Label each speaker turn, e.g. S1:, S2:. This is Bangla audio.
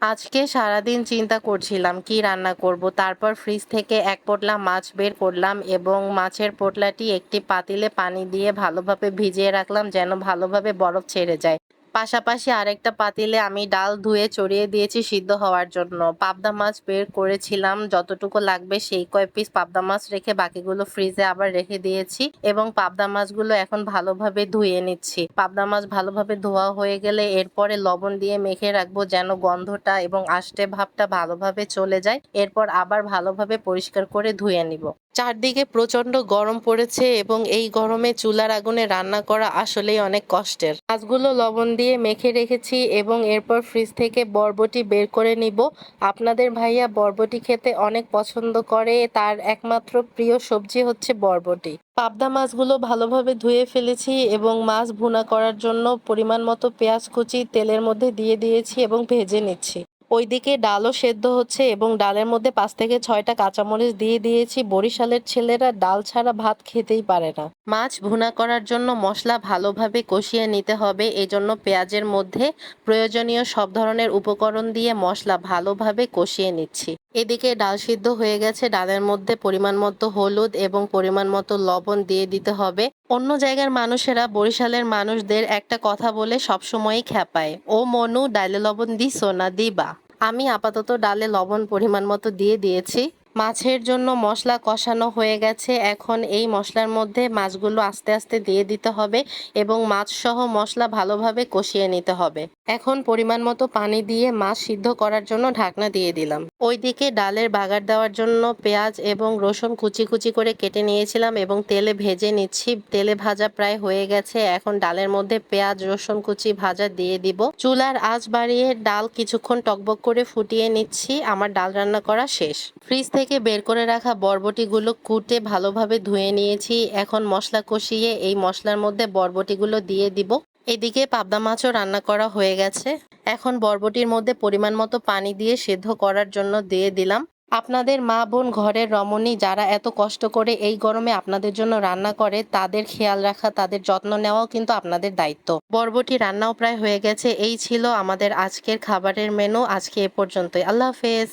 S1: আজকে সারাদিন চিন্তা করছিলাম, কি রান্না করব? তারপর ফ্রিজ থেকে এক পোটলা মাছ বের করলাম এবং মাছের পোটলাটি একটি পাতিলে পানি দিয়ে ভালোভাবে ভিজিয়ে রাখলাম যেন ভালোভাবে বরফ ছেড়ে যায়। পাশাপাশি আরেকটা পাতিলে আমি ডাল ধুয়ে চড়িয়ে দিয়েছি সিদ্ধ হওয়ার জন্য। পাবদা মাছ বের করেছিলাম, যতটুকু লাগবে সেই কয় পিস পাবদা মাছ রেখে বাকিগুলো ফ্রিজে আবার রেখে দিয়েছি এবং পাবদা মাছগুলো এখন ভালোভাবে ধুয়ে নিচ্ছি। পাবদা মাছ ভালোভাবে ধোয়া হয়ে গেলে এরপরে লবণ দিয়ে মেখে রাখব যেন গন্ধটা এবং আষ্টে ভাবটা ভালোভাবে চলে যায়। এরপর আবার ভালোভাবে পরিষ্কার করে ধুয়ে নিব। চারদিকে প্রচণ্ড গরম পড়েছে এবং এই গরমে চুলার আগুনে রান্না করা আসলেই অনেক কষ্টের। মাছগুলো লবণ দিয়ে মেখে রেখেছি এবং এরপর ফ্রিজ থেকে বরবটি বের করে নিব। আপনাদের ভাইয়া বরবটি খেতে অনেক পছন্দ করে। তার একমাত্র প্রিয় সবজি হচ্ছে বরবটি। পাবদা মাছগুলো ভালোভাবে ধুয়ে ফেলেছি এবং মাছ ভুনা করার জন্য পরিমাণ মতো পেঁয়াজ কুচি তেলের মধ্যে দিয়ে দিয়েছি এবং ভেজে নিচ্ছি। ওইদিকে ডালও সেদ্ধ হচ্ছে এবং ডালের মধ্যে পাঁচ থেকে ছয়টা কাঁচামরিচ দিয়ে দিয়েছি। বরিশালের ছেলেরা ডাল ছাড়া ভাত খেতেই পারে না। মাছ ভুনা করার জন্য মশলা ভালোভাবে কষিয়ে নিতে হবে। এজন্য পেঁয়াজের মধ্যে প্রয়োজনীয় সব ধরনের উপকরণ দিয়ে মশলা ভালোভাবে কষিয়ে নিচ্ছি। এদিকে ডাল সিদ্ধ হয়ে গেছে। ডালের মধ্যে পরিমাণ মতো হলুদ এবং পরিমাণ মতো লবণ দিয়ে দিতে হবে। অন্য জায়গার মানুষেরা বরিশালের মানুষদের একটা কথা বলে সবসময়ই খ্যাপায়। ও মনু, ডালে লবণ দিছো না দিবা? আমি আপাতত ডালে লবণ পরিমাণ মতো দিয়ে দিয়েছি। মাছের জন্য মশলা কষানো হয়ে গেছে। এখন এই মশলার মধ্যে মাছগুলো আস্তে আস্তে দিয়ে দিতে হবে এবং মাছ সহ মশলা ভালোভাবে কষিয়ে নিতে হবে। এখন পরিমাণ মতো পানি দিয়ে মাছ সিদ্ধ করার জন্য ঢাকনা দিয়ে দিলাম। ওইদিকে ডালের বাগার দেওয়ার জন্য পেঁয়াজ এবং রসুন কুচি কুচি করে কেটে নিয়েছিলাম এবং তেলে ভেজে নিচ্ছি। তেলে ভাজা প্রায় হয়ে গেছে। এখন ডালের মধ্যে পেঁয়াজ, রসুন কুচি ভাজা দিয়ে দিব। চুলার আঁচ বাড়িয়ে ডাল কিছুক্ষণ টকবক করে ফুটিয়ে নিচ্ছি। আমার ডাল রান্না করা শেষ। ফ্রিজ থেকে বের করে রাখা বরবটিগুলো কুটে ভালোভাবে ধুয়ে নিয়েছি। এখন মশলা কষিয়ে এই মশলার মধ্যে বরবটিগুলো দিয়ে দিব। এদিকে পাবদা মাছও রান্না করা হয়ে গেছে। এখন বরবটির মধ্যে পরিমাণ মতো পানি দিয়ে সেদ্ধ করার জন্য দিয়ে দিলাম। আপনাদের মা বোন ঘরের রমণী যারা এত কষ্ট করে এই গরমে আপনাদের জন্য রান্না করে, তাদের খেয়াল রাখা, তাদের যত্ন নেওয়াও কিন্তু আপনাদের দায়িত্ব। বরবটি রান্নাও প্রায় হয়ে গেছে। এই ছিল আমাদের আজকের খাবারের মেনু আজকে এ পর্যন্তই। আল্লাহ হাফেজ।